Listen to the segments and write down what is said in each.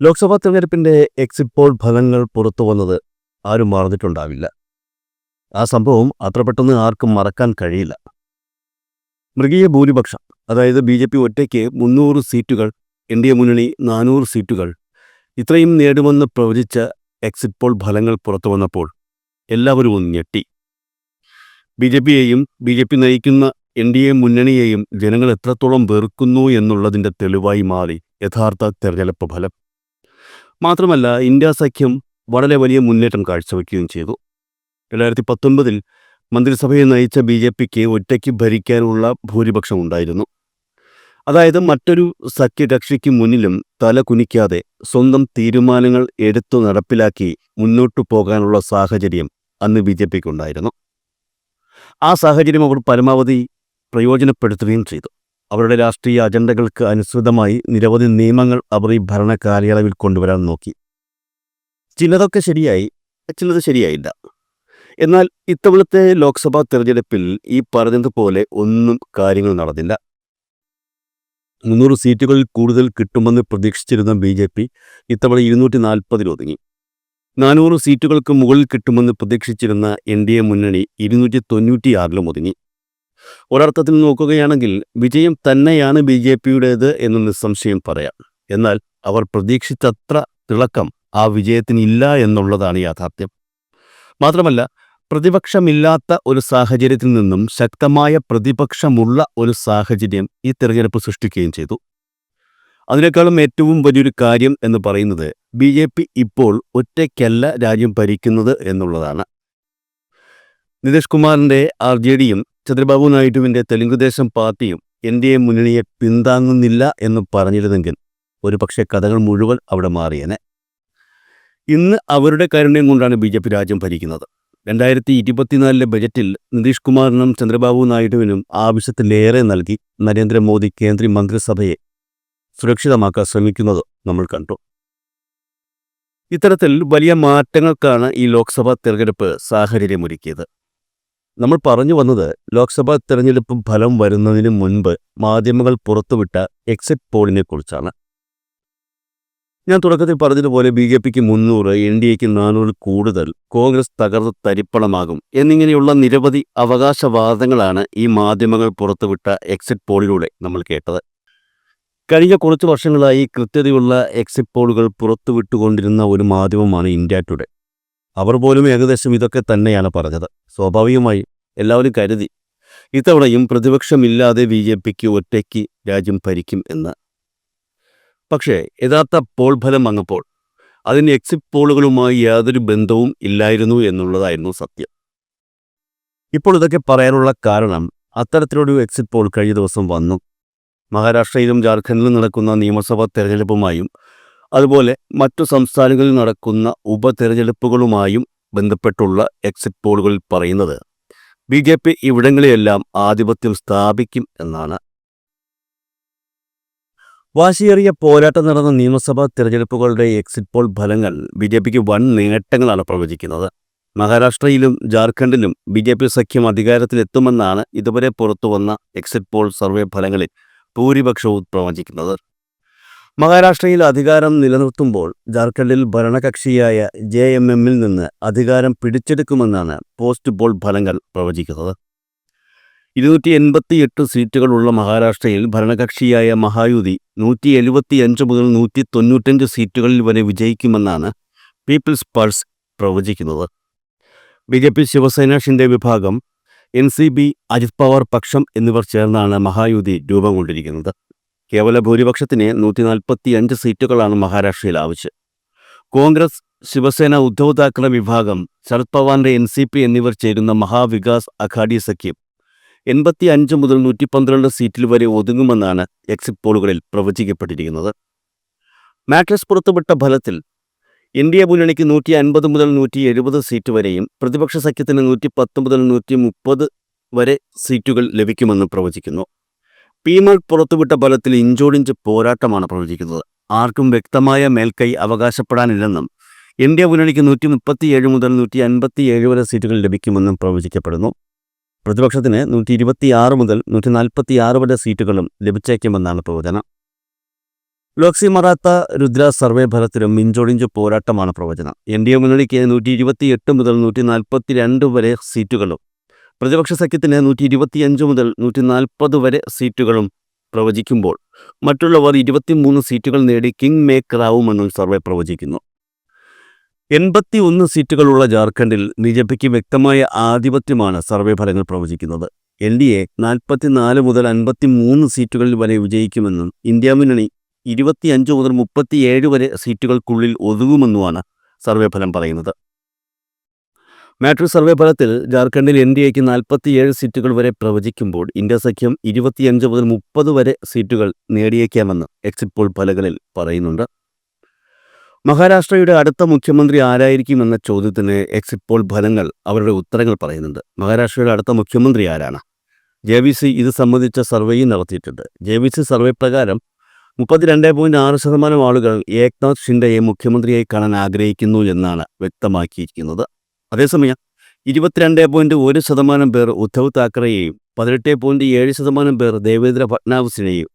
ലോക്സഭാ തെരഞ്ഞെടുപ്പിന്റെ exit poll ഫലങ്ങൾ പുറത്തു വന്നത് ആരും മറന്നിട്ടുണ്ടാവില്ല. ആ സംഭവം അത്ര പെട്ടെന്ന് ആർക്കും മറക്കാൻ കഴിയില്ല. മൃഗീയ ഭൂരിപക്ഷം അതായത് ബി ജെ പി ഒറ്റയ്ക്ക് മുന്നൂറ് സീറ്റുകൾ എൻ ഡി എ മുന്നണി നാനൂറ് സീറ്റുകൾ ഇത്രയും നേടുമെന്ന് പ്രവചിച്ച എക്സിറ്റ് പോൾ ഫലങ്ങൾ പുറത്തു വന്നപ്പോൾ എല്ലാവരും ഒന്ന് ഞെട്ടി. ബി ജെ പിയെയും ബി ജെ പി നയിക്കുന്ന എൻ ഡി എ മുന്നണിയെയും ജനങ്ങൾ എത്രത്തോളം വെറുക്കുന്നു എന്നുള്ളതിന്റെ തെളിവായി മാറി യഥാർത്ഥ തെരഞ്ഞെടുപ്പ് ഫലം. മാത്രമല്ല ഇന്ത്യ സഖ്യം വളരെ വലിയ മുന്നേറ്റം കാഴ്ചവെക്കുകയും ചെയ്തു. രണ്ടായിരത്തി പത്തൊൻപതിൽ മന്ത്രിസഭയെ നയിച്ച ബി ജെ പിക്ക് ഒറ്റയ്ക്ക് ഭരിക്കാനുള്ള ഭൂരിപക്ഷം ഉണ്ടായിരുന്നു. അതായത് മറ്റൊരു സഖ്യകക്ഷിക്ക് മുന്നിലും തല കുനിക്കാതെ സ്വന്തം തീരുമാനങ്ങൾ എടുത്തു നടപ്പിലാക്കി മുന്നോട്ടു പോകാനുള്ള സാഹചര്യം അന്ന് ബി ജെ പിക്കുണ്ടായിരുന്നു. ആ സാഹചര്യം അവർ പരമാവധി പ്രയോജനപ്പെടുത്തുകയും ചെയ്തു. അവരുടെ രാഷ്ട്രീയ അജണ്ടകൾക്ക് അനുസൃതമായി നിരവധി നിയമങ്ങൾ അവർ ഈ ഭരണ കാലയളവിൽ കൊണ്ടുവരാൻ നോക്കി. ചിലതൊക്കെ ശരിയായി ചിലത് ശരിയായില്ല. എന്നാൽ ഇത്തവണത്തെ ലോക്സഭാ തെരഞ്ഞെടുപ്പിൽ ഈ പറഞ്ഞതുപോലെ ഒന്നും കാര്യങ്ങൾ നടന്നില്ല. മുന്നൂറ് സീറ്റുകളിൽ കൂടുതൽ കിട്ടുമെന്ന് പ്രതീക്ഷിച്ചിരുന്ന ബി ജെ പി ഇത്തവണ ഇരുന്നൂറ്റി നാൽപ്പതിൽ ഒതുങ്ങി. നാനൂറ് സീറ്റുകൾക്ക് മുകളിൽ കിട്ടുമെന്ന് പ്രതീക്ഷിച്ചിരുന്ന എൻ ഡി എ മുന്നണി ഇരുന്നൂറ്റി തൊണ്ണൂറ്റിയാറിലും ഒതുങ്ങി. ഒരർത്ഥത്തിൽ നോക്കുകയാണെങ്കിൽ വിജയം തന്നെയാണ് ബി ജെ പിയുടേത് എന്ന് നിസ്സംശയം പറയാം. എന്നാൽ അവർ പ്രതീക്ഷിച്ചത്ര തിളക്കം ആ വിജയത്തിനില്ല എന്നുള്ളതാണ് യാഥാർത്ഥ്യം. മാത്രമല്ല പ്രതിപക്ഷമില്ലാത്ത ഒരു സാഹചര്യത്തിൽ നിന്നും ശക്തമായ പ്രതിപക്ഷമുള്ള ഒരു സാഹചര്യം ഈ തെരഞ്ഞെടുപ്പ് സൃഷ്ടിക്കുകയും ചെയ്തു. അതിനേക്കാളും ഏറ്റവും വലിയൊരു കാര്യം എന്ന് പറയുന്നത് ബി ജെ പി ഇപ്പോൾ ഒറ്റയ്ക്കല്ല രാജ്യം ഭരിക്കുന്നത് എന്നുള്ളതാണ്. നിതീഷ് കുമാറിന്റെ ആർ ജെ ഡിയും ചന്ദ്രബാബു നായിഡുവിന്റെ തെലുങ്കുദേശം പാർട്ടിയും എൻ ഡി എ മുന്നണിയെ പിന്താങ്ങുന്നില്ല എന്ന് പറഞ്ഞിരുന്നെങ്കിൽ ഒരു പക്ഷേ കഥകൾ മുഴുവൻ അവിടെ മാറിയേനെ. ഇന്ന് അവരുടെ കാരുണ്യം കൊണ്ടാണ് ബി ജെ പി രാജ്യം ഭരിക്കുന്നത്. രണ്ടായിരത്തി ഇരുപത്തിനാലിലെ ബജറ്റിൽ നിതീഷ് കുമാറിനും ചന്ദ്രബാബു നായിഡുവിനും ആവശ്യത്തിലേറെ നൽകി നരേന്ദ്രമോദി കേന്ദ്ര മന്ത്രിസഭയെ സുരക്ഷിതമാക്കാൻ ശ്രമിക്കുന്നത് നമ്മൾ കണ്ടു. ഇത്തരത്തിൽ വലിയ മാറ്റങ്ങൾക്കാണ് ഈ ലോക്സഭാ തെരഞ്ഞെടുപ്പ് സാഹചര്യമൊരുക്കിയത്. നമ്മൾ പറഞ്ഞു വന്നത് ലോക്സഭാ തെരഞ്ഞെടുപ്പ് ഫലം വരുന്നതിന് മുൻപ് മാധ്യമങ്ങൾ പുറത്തുവിട്ട എക്സിറ്റ് പോളിനെ കുറിച്ചാണ് ഞാൻ തുടക്കത്തിൽ പറഞ്ഞതുപോലെ ബി ജെ പിക്ക് മുന്നൂറ് എൻ ഡി എക്ക് നാനൂറ് കൂടുതൽ കോൺഗ്രസ് തകർന്ന് തരിപ്പണമാകും എന്നിങ്ങനെയുള്ള നിരവധി അവകാശവാദങ്ങളാണ് ഈ മാധ്യമങ്ങൾ പുറത്തുവിട്ട എക്സിറ്റ് പോളിലൂടെ നമ്മൾ കേട്ടത്. കഴിഞ്ഞ കുറച്ച് വർഷങ്ങളായി കൃത്യതയുള്ള എക്സിറ്റ് പോളുകൾ പുറത്തുവിട്ടുകൊണ്ടിരുന്ന ഒരു മാധ്യമമാണ് ഇന്ത്യ ടുഡേ അവർ പോലും ഏകദേശം ഇതൊക്കെ തന്നെയാണ് പറഞ്ഞത്. സ്വാഭാവികമായി എല്ലാവരും കരുതി ഇത്തവണയും പ്രതിപക്ഷമില്ലാതെ ബി ജെ പിക്ക് ഒറ്റയ്ക്ക് രാജ്യം ഭരിക്കും എന്ന്. പക്ഷേ യഥാർത്ഥ പോൾ ഫലം വന്നപ്പോൾ അതിന് എക്സിറ്റ് പോളുകളുമായി യാതൊരു ബന്ധവും ഇല്ലായിരുന്നു എന്നുള്ളതായിരുന്നു സത്യം. ഇപ്പോൾ ഇതൊക്കെ പറയാനുള്ള കാരണം അത്തരത്തിലൊരു എക്സിറ്റ് പോൾ കഴിഞ്ഞ ദിവസം വന്നു. മഹാരാഷ്ട്രയിലും ജാർഖണ്ഡിലും നടക്കുന്ന നിയമസഭാ തെരഞ്ഞെടുപ്പുമായും അതുപോലെ മറ്റു സംസ്ഥാനങ്ങളിൽ നടക്കുന്ന ഉപതെരഞ്ഞെടുപ്പുകളുമായും ബന്ധപ്പെട്ടുള്ള എക്സിറ്റ് പോളുകളിൽ പറയുന്നത് ബി ജെ പി ഇവിടങ്ങളിലെല്ലാം ആധിപത്യം സ്ഥാപിക്കും എന്നാണ്. വാശിയേറിയ പോരാട്ടം നടന്ന നിയമസഭാ തെരഞ്ഞെടുപ്പുകളുടെ എക്സിറ്റ് പോൾ ഫലങ്ങൾ ബി ജെ പിക്ക് വൻ നേട്ടങ്ങളാണ് പ്രവചിക്കുന്നത്. മഹാരാഷ്ട്രയിലും ജാർഖണ്ഡിലും ബി ജെ പി സഖ്യം അധികാരത്തിലെത്തുമെന്നാണ് ഇതുവരെ പുറത്തുവന്ന എക്സിറ്റ് പോൾ സർവേ ഫലങ്ങളിൽ ഭൂരിപക്ഷവും പ്രവചിക്കുന്നത്. മഹാരാഷ്ട്രയിൽ അധികാരം നിലനിർത്തുമ്പോൾ ജാർഖണ്ഡിൽ ഭരണകക്ഷിയായ ജെ എം എമ്മിൽ നിന്ന് അധികാരം പിടിച്ചെടുക്കുമെന്നാണ് പോസ്റ്റ് പോൾ ഫലങ്ങൾ പ്രവചിക്കുന്നത്. ഇരുന്നൂറ്റി എൺപത്തിയെട്ട് സീറ്റുകളുള്ള മഹാരാഷ്ട്രയിൽ ഭരണകക്ഷിയായ മഹായുതി നൂറ്റി എഴുപത്തിയഞ്ച് മുതൽ നൂറ്റി തൊണ്ണൂറ്റഞ്ച് സീറ്റുകളിൽ വരെ വിജയിക്കുമെന്നാണ് പീപ്പിൾസ് പൾസ് പ്രവചിക്കുന്നത്. B J P Shiv Sena Shinde വിഭാഗം N C P Ajit Pawar പക്ഷം എന്നിവർ ചേർന്നാണ് മഹായുതി രൂപം കൊണ്ടിരിക്കുന്നത്. കേവല ഭൂരിപക്ഷത്തിന് നൂറ്റി നാൽപ്പത്തി അഞ്ച് സീറ്റുകളാണ് മഹാരാഷ്ട്രയിൽ ആവശ്യം. കോൺഗ്രസ് ശിവസേന ഉദ്ധവ് താക്കറെ വിഭാഗം ശരത് പവാറിന്റെ എൻ സി പി എന്നിവർ ചേരുന്ന മഹാവികാസ് അഘാഡി സഖ്യം എൺപത്തി അഞ്ച് മുതൽ നൂറ്റി പന്ത്രണ്ട് സീറ്റിൽ വരെ ഒതുങ്ങുമെന്നാണ് എക്സിറ്റ് പോളുകളിൽ പ്രവചിക്കപ്പെട്ടിരിക്കുന്നത്. മാട്രിക്സ് പുറത്തുവിട്ട ഫലത്തിൽ ഇന്ത്യ മുന്നണിക്ക് നൂറ്റി അൻപത് മുതൽ നൂറ്റി എഴുപത് സീറ്റ് വരെയും പ്രതിപക്ഷ സഖ്യത്തിന് നൂറ്റി പത്ത് മുതൽ നൂറ്റി മുപ്പത് വരെ സീറ്റുകൾ ലഭിക്കുമെന്ന് പ്രവചിക്കുന്നു. പീമൾ പുറത്തുവിട്ട ബലത്തിൽ ഇഞ്ചോടിഞ്ച് പോരാട്ടമാണ് പ്രവചിക്കുന്നത്. ആർക്കും വ്യക്തമായ മേൽക്കൈ അവകാശപ്പെടാനില്ലെന്നും ഇന്ത്യ മുന്നണിക്ക് നൂറ്റി മുപ്പത്തിയേഴ് മുതൽ നൂറ്റി അൻപത്തിയേഴ് വരെ സീറ്റുകൾ ലഭിക്കുമെന്നും പ്രവചിക്കപ്പെടുന്നു. പ്രതിപക്ഷത്തിന് നൂറ്റി ഇരുപത്തിയാറ് മുതൽ നൂറ്റി നാൽപ്പത്തിയാറ് വരെ സീറ്റുകളും ലഭിച്ചേക്കുമെന്നാണ് പ്രവചനം. ലോക്സി മറാത്ത രുദ്ര സർവേ ഫലത്തിലും മിഞ്ചോടിഞ്ച് പോരാട്ടമാണ് പ്രവചനം. എൻ ഡി എ മുന്നണിക്ക് നൂറ്റി ഇരുപത്തി എട്ട് മുതൽ നൂറ്റി നാൽപ്പത്തി രണ്ട് വരെ സീറ്റുകളും പ്രതിപക്ഷ സഖ്യത്തിന് നൂറ്റി ഇരുപത്തിയഞ്ച് മുതൽ നൂറ്റി നാൽപ്പത് വരെ സീറ്റുകളും പ്രവചിക്കുമ്പോൾ മറ്റുള്ളവർ ഇരുപത്തിമൂന്ന് സീറ്റുകൾ നേടി കിങ് മേക്കർ ആവുമെന്നും സർവേ പ്രവചിക്കുന്നു. എൺപത്തി ഒന്ന് സീറ്റുകളുള്ള ജാർഖണ്ഡിൽ ബി ജെ പിക്ക് വ്യക്തമായ ആധിപത്യമാണ് സർവേ ഫലങ്ങൾ പ്രവചിക്കുന്നത്. എൻ ഡി എ നാൽപ്പത്തിനാല് മുതൽ അൻപത്തി മൂന്ന് സീറ്റുകളിൽ വരെ വിജയിക്കുമെന്നും ഇന്ത്യ മുന്നണി ഇരുപത്തിയഞ്ച് മുതൽ മുപ്പത്തിയേഴ് വരെ സീറ്റുകൾക്കുള്ളിൽ ഒതുങ്ങുമെന്നുമാണ് സർവേ ഫലം പറയുന്നത്. മാട്രിക് സർവേ ഫലത്തിൽ ജാർഖണ്ഡിൽ എൻ ഡി എക്ക് നാൽപ്പത്തിയേഴ് സീറ്റുകൾ വരെ പ്രവചിക്കുമ്പോൾ ഇന്ത്യ സഖ്യം ഇരുപത്തിയഞ്ച് മുതൽ മുപ്പത് വരെ സീറ്റുകൾ നേടിയേക്കാമെന്ന് എക്സിറ്റ് പോൾ ഫലകളിൽ പറയുന്നുണ്ട്. മഹാരാഷ്ട്രയുടെ അടുത്ത മുഖ്യമന്ത്രി ആരായിരിക്കും എന്ന ചോദ്യത്തിന് എക്സിറ്റ് പോൾ ഫലങ്ങൾ അവരുടെ ഉത്തരങ്ങൾ പറയുന്നുണ്ട്. മഹാരാഷ്ട്രയുടെ അടുത്ത മുഖ്യമന്ത്രി ആരാണ്? ജെ വി സി ഇത് സംബന്ധിച്ച സർവേയും നടത്തിയിട്ടുണ്ട്. ജെ വി സി സർവേ പ്രകാരം മുപ്പത്തിരണ്ട് പോയിന്റ് ആറ് ശതമാനം ആളുകൾ ഏക്നാഥ് ഷിൻഡയെ മുഖ്യമന്ത്രിയായി കാണാൻ ആഗ്രഹിക്കുന്നു എന്നാണ് വ്യക്തമാക്കിയിരിക്കുന്നത്. അതേസമയം ഇരുപത്തിരണ്ട് പോയിന്റ് ഒരു ശതമാനം പേർ ഉദ്ധവ് താക്കറെയെയും പതിനെട്ട് പോയിന്റ് ഏഴ് ശതമാനം പേർ ദേവേന്ദ്ര ഫട്നാവിസിനെയും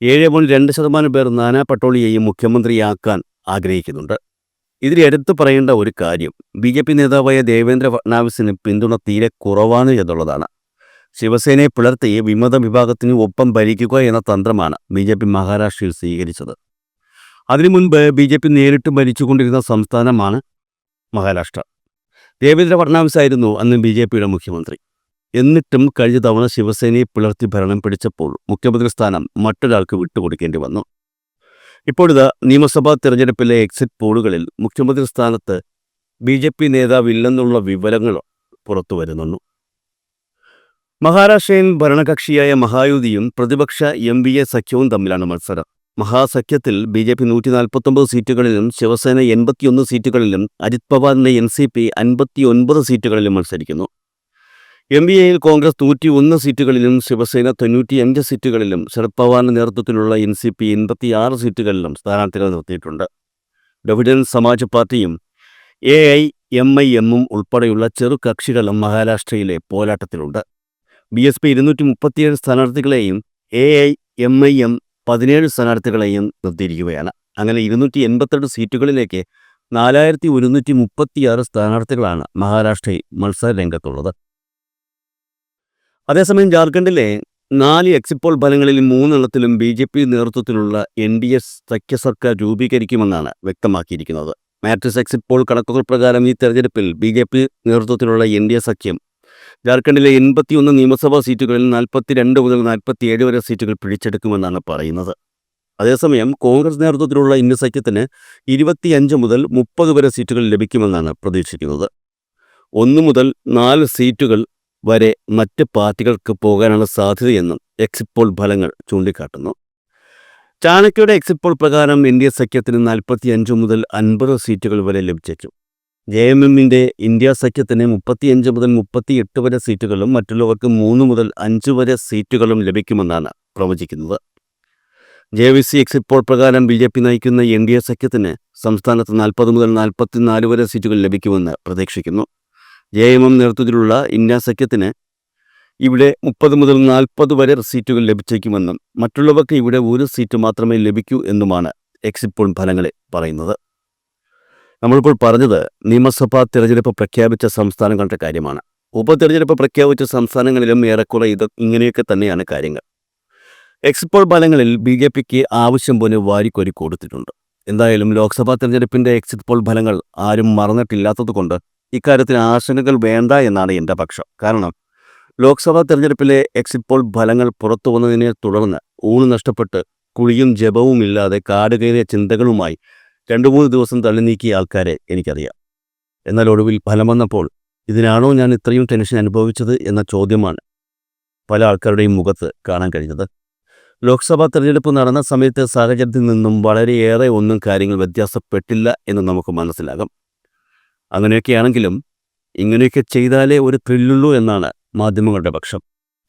ഏഴ് പോയിന്റ് രണ്ട് ശതമാനം പേർ നാനാ പട്ടോളിയെയും മുഖ്യമന്ത്രിയാക്കാൻ ആഗ്രഹിക്കുന്നുണ്ട്. ഇതിൽ എടുത്തു പറയേണ്ട ഒരു കാര്യം ബി ജെ പി നേതാവായ ദേവേന്ദ്ര ഫട്നാവിസിന് പിന്തുണ തീരെ കുറവാണ് എന്നുള്ളതാണ്. ശിവസേനയെ പിളർത്തി വിമത വിഭാഗത്തിന് ഒപ്പം ഭരിക്കുക എന്ന തന്ത്രമാണ് ബി ജെ പി മഹാരാഷ്ട്രയിൽ സ്വീകരിച്ചത്. അതിനു മുൻപ് ബി ജെ പി നേരിട്ട് ഭരിച്ചുകൊണ്ടിരുന്ന സംസ്ഥാനമാണ് മഹാരാഷ്ട്ര. ദേവേന്ദ്ര ഫട്നാവിസ് ആയിരുന്നു അന്ന് ബി ജെ പിയുടെ മുഖ്യമന്ത്രി. എന്നിട്ടും കഴിഞ്ഞ തവണ ശിവസേനയെ പിളർത്തി ഭരണം പിടിച്ചപ്പോൾ മുഖ്യമന്ത്രി സ്ഥാനം മറ്റൊരാൾക്ക് വിട്ടുകൊടുക്കേണ്ടി വന്നു. ഇപ്പോഴിത് നിയമസഭാ തിരഞ്ഞെടുപ്പിലെ എക്സിറ്റ് പോളുകളിൽ മുഖ്യമന്ത്രി സ്ഥാനത്ത് ബി ജെ പി നേതാവില്ലെന്നുള്ള വിവരങ്ങൾ പുറത്തു വരുന്നുള്ളൂ മഹാരാഷ്ട്രയിൽ ഭരണകക്ഷിയായ മഹായുതിയും പ്രതിപക്ഷ എം ബി എ സഖ്യവും തമ്മിലാണ് മത്സരം. മഹാസഖ്യത്തിൽ ബി ജെ പി നൂറ്റി നാൽപ്പത്തൊമ്പത് സീറ്റുകളിലും ശിവസേന എൺപത്തിയൊന്ന് സീറ്റുകളിലും അജിത് പവാറിന്റെ എൻ സി പി അൻപത്തിയൊൻപത് സീറ്റുകളിലും മത്സരിക്കുന്നു. എം ബി എയിൽ കോൺഗ്രസ് നൂറ്റി ഒന്ന് സീറ്റുകളിലും ശിവസേന തൊണ്ണൂറ്റിയഞ്ച് സീറ്റുകളിലും ശരത് പവാറിന്റെ നേതൃത്വത്തിലുള്ള എൻ സി പി എൺപത്തിയാറ് സീറ്റുകളിലും സ്ഥാനാർത്ഥികൾ നിർത്തിയിട്ടുണ്ട്. ഡൊവിഡൻ സമാജ് പാർട്ടിയും എ ഐ എം ഐ എമ്മും ഉൾപ്പെടെയുള്ള ചെറു കക്ഷികളും മഹാരാഷ്ട്രയിലെ പോരാട്ടത്തിലുണ്ട്. ബി എസ് പി ഇരുന്നൂറ്റി മുപ്പത്തിയേഴ് സ്ഥാനാർത്ഥികളെയും A I M I M പതിനേഴ് സ്ഥാനാർത്ഥികളെയും നിർത്തിയിരിക്കുകയാണ്. അങ്ങനെ ഇരുന്നൂറ്റി എൺപത്തെട്ട് സീറ്റുകളിലേക്ക് നാലായിരത്തി ഒരുന്നൂറ്റി മുപ്പത്തിയാറ് സ്ഥാനാർത്ഥികളാണ് മഹാരാഷ്ട്രയിൽ മത്സര രംഗത്തുള്ളത് അതേസമയം ജാർഖണ്ഡിലെ നാല് എക്സിറ്റ് പോൾ ഫലങ്ങളിൽ മൂന്നെണ്ണത്തിലും ബി ജെ പി നേതൃത്വത്തിലുള്ള എൻ ഡി എസ് സഖ്യ സർക്കാർ രൂപീകരിക്കുമെന്നാണ് വ്യക്തമാക്കിയിരിക്കുന്നത്. മാട്രിക്സ് എക്സിറ്റ് പോൾ കണക്കുകൾ പ്രകാരം ഈ തെരഞ്ഞെടുപ്പിൽ ബി ജെ പി നേതൃത്വത്തിലുള്ള എൻ ഡി എ സഖ്യം ജാർഖണ്ഡിലെ എൺപത്തിയൊന്ന് നിയമസഭാ സീറ്റുകളിൽ നാൽപ്പത്തിരണ്ട് മുതൽ നാൽപ്പത്തിയേഴ് വരെ സീറ്റുകൾ പിടിച്ചെടുക്കുമെന്നാണ് പറയുന്നത്. അതേസമയം കോൺഗ്രസ് നേതൃത്വത്തിലുള്ള ഇന്ത്യ സഖ്യത്തിന് ഇരുപത്തിയഞ്ച് മുതൽ മുപ്പത് വരെ സീറ്റുകൾ ലഭിക്കുമെന്നാണ് പ്രതീക്ഷിക്കുന്നത്. ഒന്ന് മുതൽ നാല് സീറ്റുകൾ വരെ മറ്റ് പാർട്ടികൾക്ക് പോകാനാണ് സാധ്യതയെന്നും എക്സിറ്റ് പോൾ ഫലങ്ങൾ ചൂണ്ടിക്കാട്ടുന്നു. ചാണക്യയുടെ എക്സിറ്റ് പോൾ പ്രകാരം ഇന്ത്യ സഖ്യത്തിന് നാൽപ്പത്തിയഞ്ച് മുതൽ അൻപത് സീറ്റുകൾ വരെ ലഭിച്ചേക്കും. ജെ എം എമ്മിന്റെ ഇന്ത്യ സഖ്യത്തിന് മുപ്പത്തിയഞ്ച് മുതൽ മുപ്പത്തിയെട്ട് വരെ സീറ്റുകളും മറ്റുള്ളവർക്ക് മൂന്ന് മുതൽ അഞ്ച് വരെ സീറ്റുകളും ലഭിക്കുമെന്നാണ് പ്രവചിക്കുന്നത്. J V C exit poll പ്രകാരം ബി ജെ പി നയിക്കുന്ന എൻ ഡി എ സഖ്യത്തിന് സംസ്ഥാനത്ത് നാൽപ്പത് മുതൽ നാൽപ്പത്തിനാല് വരെ സീറ്റുകൾ ലഭിക്കുമെന്ന് പ്രതീക്ഷിക്കുന്നു. ജെ എം എം നേതൃത്വത്തിലുള്ള ഇന്ത്യ സഖ്യത്തിന് ഇവിടെ മുപ്പത് മുതൽ നാൽപ്പത് വരെ സീറ്റുകൾ ലഭിച്ചേക്കുമെന്നും മറ്റുള്ളവർക്ക് ഇവിടെ ഒരു സീറ്റ് മാത്രമേ ലഭിക്കൂ എന്നുമാണ് എക്സിറ്റ് പോൾ ഫലങ്ങളിൽ പറയുന്നത്. നമ്മളിപ്പോൾ പറഞ്ഞത് നിയമസഭാ തിരഞ്ഞെടുപ്പ് പ്രഖ്യാപിച്ച സംസ്ഥാനങ്ങളുടെ കാര്യമാണ്. ഉപതെരഞ്ഞെടുപ്പ് പ്രഖ്യാപിച്ച സംസ്ഥാനങ്ങളിലും ഏറെക്കുറെ ഇത് ഇങ്ങനെയൊക്കെ തന്നെയാണ് കാര്യങ്ങൾ. എക്സ്പോൾ ഫലങ്ങളിൽ ബി ജെ പിക്ക് ആവശ്യം പോലെ വാരിക്കോരി കൊടുത്തിട്ടുണ്ട്. എന്തായാലും ലോക്സഭാ തെരഞ്ഞെടുപ്പിന്റെ എക്സിറ്റ് പോൾ ഫലങ്ങൾ ആരും മറന്നിട്ടില്ലാത്തതുകൊണ്ട് ഇക്കാര്യത്തിൽ ആശങ്കകൾ വേണ്ട എന്നാണ് എന്റെ പക്ഷം. കാരണം ലോക്സഭാ തെരഞ്ഞെടുപ്പിലെ എക്സിറ്റ് പോൾ ഫലങ്ങൾ പുറത്തു വന്നതിനെ തുടർന്ന് ഊണ് നഷ്ടപ്പെട്ട് കുഴിയും ജപവും ഇല്ലാതെ കാടുകയറിയ ചിന്തകളുമായി രണ്ടു മൂന്ന് ദിവസം തള്ളി നീക്കിയ ആൾക്കാരെ എനിക്കറിയാം. എന്നാൽ ഒടുവിൽ ഫലം വന്നപ്പോൾ ഇതിനാണോ ഞാൻ ഇത്രയും ടെൻഷൻ അനുഭവിച്ചത് എന്ന ചോദ്യമാണ് പല ആൾക്കാരുടെയും മുഖത്ത് കാണാൻ കഴിഞ്ഞത്. ലോക്സഭാ തെരഞ്ഞെടുപ്പ് നടന്ന സമയത്തെ സാഹചര്യത്തിൽ നിന്നും വളരെയേറെ ഒന്നും കാര്യങ്ങൾ വ്യത്യാസപ്പെട്ടില്ല എന്ന് നമുക്ക് മനസ്സിലാകും. അങ്ങനെയൊക്കെയാണെങ്കിലും ഇങ്ങനെയൊക്കെ ചെയ്താലേ ഒരു ത്രില്ലുള്ളൂ എന്നാണ് മാധ്യമങ്ങളുടെ പക്ഷം.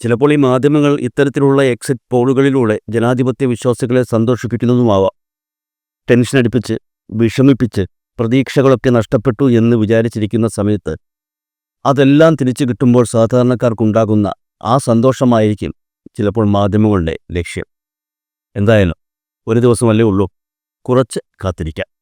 ചിലപ്പോൾ ഈ മാധ്യമങ്ങൾ ഇത്തരത്തിലുള്ള എക്സിറ്റ് പോളുകളിലൂടെ ജനാധിപത്യ വിശ്വാസികളെ സന്തോഷിപ്പിക്കുന്നതുമാവാം. ടെൻഷൻ അടിപ്പിച്ച് വിഷമിപ്പിച്ച് പ്രതീക്ഷകളൊക്കെ നഷ്ടപ്പെട്ടു എന്ന് വിചാരിച്ചിരിക്കുന്ന സമയത്ത് അതെല്ലാം തിരിച്ചു കിട്ടുമ്പോൾ സാധാരണക്കാർക്കുണ്ടാകുന്ന ആ സന്തോഷമായിരിക്കും ചിലപ്പോൾ മാധ്യമങ്ങളുടെ ലക്ഷ്യം. എന്തായാലും ഒരു ദിവസമല്ലേ ഉള്ളൂ. കുറച്ച് കാത്തിരിക്കാം.